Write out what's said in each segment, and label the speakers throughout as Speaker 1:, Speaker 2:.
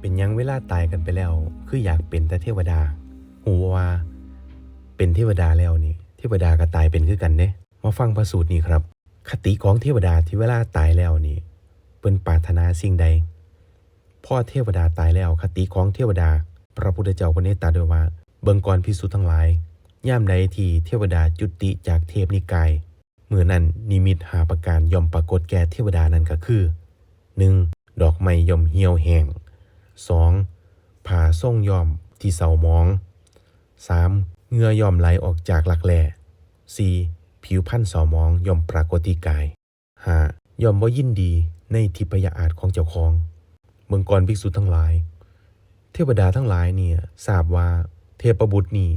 Speaker 1: เป็นยังเวลาตายกันไปแล้ว คืออยากเป็นแต่เทวดาหูว่าเป็นเทวดาแล้วนี่เทวดาก็ตายเป็นคือกันเด้มาฟังพระสูตรนี้ครับ คติของเทวดาที่เวลาตายแล้วนี่เปิ้นปรารถนาสิ่งใดพ่อเทวดาตายแล้ว คติของเทวดา พระพุทธเจ้าคนนี้ตรัสไว้ว่า เบิงก่อนพิสุทั้งหลายย่ามใดที่เทวดาจุติจากเทพนิกายเมื่อนั้นนิมิตหาประการย่อมปรากฏแก่เทวดานั้นก็คือ 1. ดอกไม้ย่อมเหี่ยวแห้ง 2. ผ่าส่งย่อมที่เสาหมอง 3. เหงื่อย่อมไหลออกจากหลักแหล่ 4. ผิวพันธ์เสาหมองย่อมปรากฏที่กาย 5. ย่อมบ่ยินดีในทิพยอาจของเจ้าของเมืองกรภิกษุทั้งหลาย เทวดาทั้งหลายเนี่ยทราบว่าเทพบุตรนี่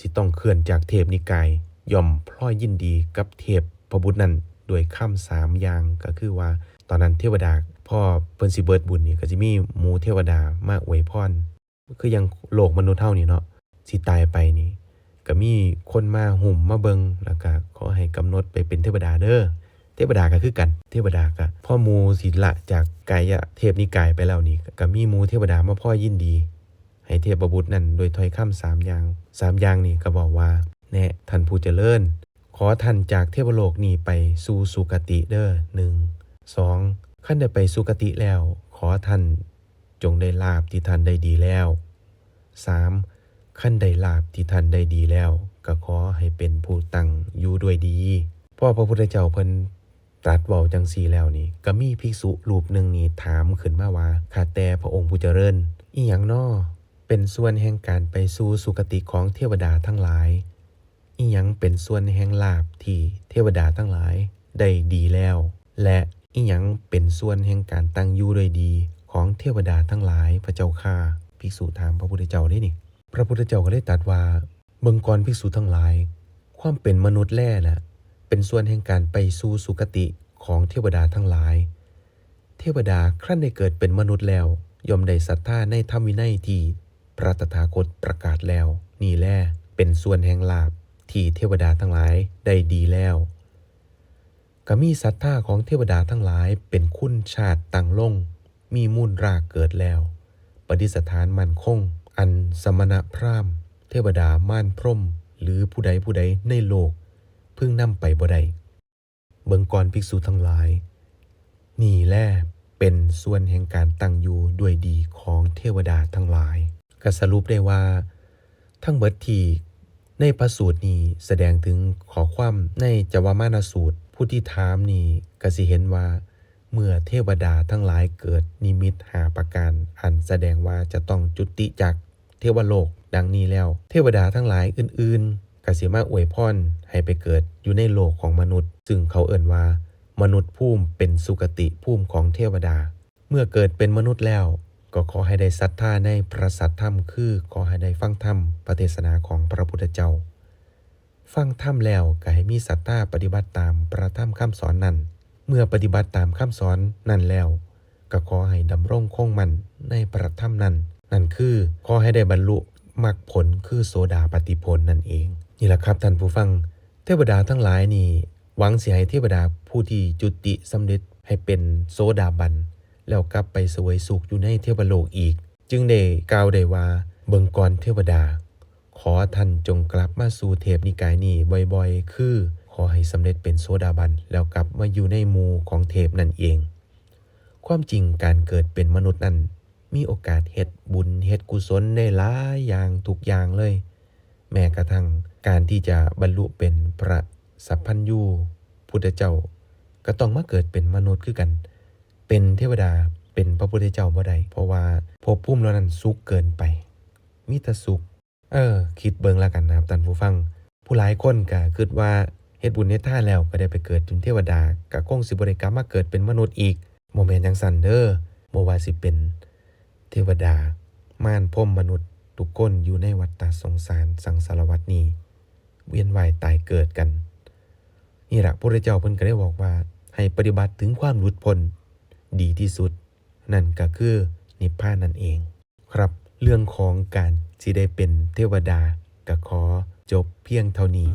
Speaker 1: สิต้องเคลื่อนจากเทพนิกายย่อมพลอยยินดีกับเทพพบุตรนั้น โดยคำสามอย่างก็คือว่า ตอนนั้นเทวดาพ่อเพิ่นสิเบิดบุญนี่ก็สิมีหมู่เทวดามาอวยพรคือยังโลกมนุษย์เฮานี่เนาะสิตายไปนี่ก็มีคนมาหุ่มมาเบิงแล้วก็ขอให้กำหนดไปเป็นเทวดาเด้อเทวดาก็คือกัน เทวดาก็พ่อมูศิละจากกายะเทพนิกายไปแล้วนี่ก็มีมูเทวดามาพ่อยินดี ให้เทพบุตรนั่นโดยถ้อยคำสามอย่างสามอย่างนี่ก็บอกว่าแน่ท่านผู้เจริญ ขอท่านจากเทวโลกนี้ไปสู่สุคติเด้อหนึ่งสองขั้นได้ไปสุคติแล้ว ขอท่านจงได้ลาบที่ท่านได้ดีแล้วสามขั้นได้ลาบที่ท่านได้ดีแล้ว ก็ขอให้เป็นผู้ตั้งอยู่ด้วยดีพ่อพระพุทธเจ้าเพิ่นตรัสเว้าจังซี่แล้วนี่ ก็มีภิกษุรูปหนึ่งนี่ถามขึ้นมาว่าข้าแต่พระองค์ผู้เจริญ อีหยังนอเป็นส่วนแห่งการไปสู่สุคติของเทวดาทั้งหลาย อีหยังเป็นส่วนแห่งลาบที่เทวดาทั้งหลายได้ดีแล้ว และอีหยังเป็นส่วนแห่งการตั้งอยู่ด้วยดีของเทวดาทั้งหลายพระเจ้าข้าภิกษุถามพระพุทธเจ้าได้นี่ พระพุทธเจ้าก็ได้ตรัสว่าเบิ่งก่อนภิกษุทั้งหลาย ความเป็นมนุษย์แล่น่ะเป็นส่วนแห่งการไปสู่สุคติของเทวดาทั้งหลาย เทวดาครั้นได้เกิดเป็นมนุษย์แล้วย่อมได้ศรัทธาในธรรมวินัยที่พระตถาคตประกาศแล้ว นี่แลเป็นส่วนแห่งลาบ ที่เทวดาทั้งหลายได้ดีแล้วก็มีศรัทธาของเทวดาทั้งหลายเป็นคุณชาติตั้งลง มีมูลรากเกิดแล้ว ปฏิสถานมั่นคง อันสมณะพราหมณ์ เทวดาม่านพรมหรือผู้ใดผู้ใดในโลกเพิ่งนำไปบ่ได้เบิงกรภิกษุทั้งหลาย นี่แลเป็นส่วนแห่งการตั้งอยู่ด้วยดีของเทวดาทั้งหลายก็สรุปได้ว่า ทั้งเบิดที่ ในพระสูตรนี้แสดงถึงขอความในจวามานาสูตร ผู้ที่ถามนี่ก็สิเห็นว่า เมื่อเทวดาทั้งหลายเกิดนิมิตหาประการ อันแสดงว่าจะต้องจุติจากเทวโลกดังนี้แล้ว เทวดาทั้งหลายอื่นๆกสิมาอวยพรให้ไปเกิดอยู่ในโลกของมนุษย์ ซึ่งเขาเอ่นว่า มนุษย์ภูมิเป็นสุคติภูมิของเทวดา เมื่อเกิดเป็นมนุษย์แล้ว ก็ขอให้ได้ศรัทธาในพระสัทธรรมคือขอให้ได้ฟังธรรมพระเทศนาของพระพุทธเจ้า ฟังธรรมแล้วก็ให้มีศรัทธาปฏิบัติตามพระธรรมคำสอนนั้น เมื่อปฏิบัติตามคำสอนนั่นแล้ว ก็ขอให้ดำรงคงมันในพระธรรมนั้น นั่นคือขอให้ได้บรรลุมรรคผลคือโสดาปฏิผลนั่นเอง นี่แหละครับท่านผู้ฟัง เทวดาทั้งหลายนี่หวังสิให้เทวดาผู้ที่จุติสำเร็จให้เป็นโสดาบัน แล้วกลับไปสวยสุขอยู่ในเทวโลกอีก จึงได้กล่าวได้ว่าเบิงกรเทวดา ขอท่านจงกลับมาสู่เทพนิกายนี้บ่อยๆ คือขอให้สำเร็จเป็นโสดาบัน แล้วกลับมาอยู่ในหมู่ของเทพนั่นเอง ความจริงการเกิดเป็นมนุษย์นั้น มีโอกาสเฮ็ดบุญเฮ็ดกุศลได้หลายอย่างทุกอย่างเลย แม้กระทั่งการที่จะบรรลุเป็นพระสัพพัญญูพุทธเจ้า ก็ต้องมาเกิดเป็นมนุษย์คือกัน เป็นเทวดาเป็นพระพุทธเจ้าบ่ได้เพราะว่าภพภูมิเรานั้นสุขเกินไปมีแต่สุข เออ คิดเบิ่งแล้วกันนะครับท่านผู้ฟัง ผู้หลายคนก็คิดว่าเฮ็ดบุญเฮ็ดทานแล้วก็ได้ไปเกิดเป็นเทวดาก็คงสิบ่ได้กลับมาเกิดเป็นมนุษย์อีกบ่แม่นจังซั่นเด้อบ่ว่าสิเป็นเทวดา ม่านพรมมนุษย์ ทุกคนอยู่ในวัฏฏะสงสารสังสารวัฏนี้เวียนว่ายตายเกิดกัน นี่แหละพระเจ้าเพิ่นก็ได้บอกว่า ให้ปฏิบัติถึงความหลุดพ้น ดีที่สุด นั่นก็คือนิพพานนั่นเอง ครับ เรื่องของการที่ได้เป็นเทวดาก็ขอจบเพียงเท่านี้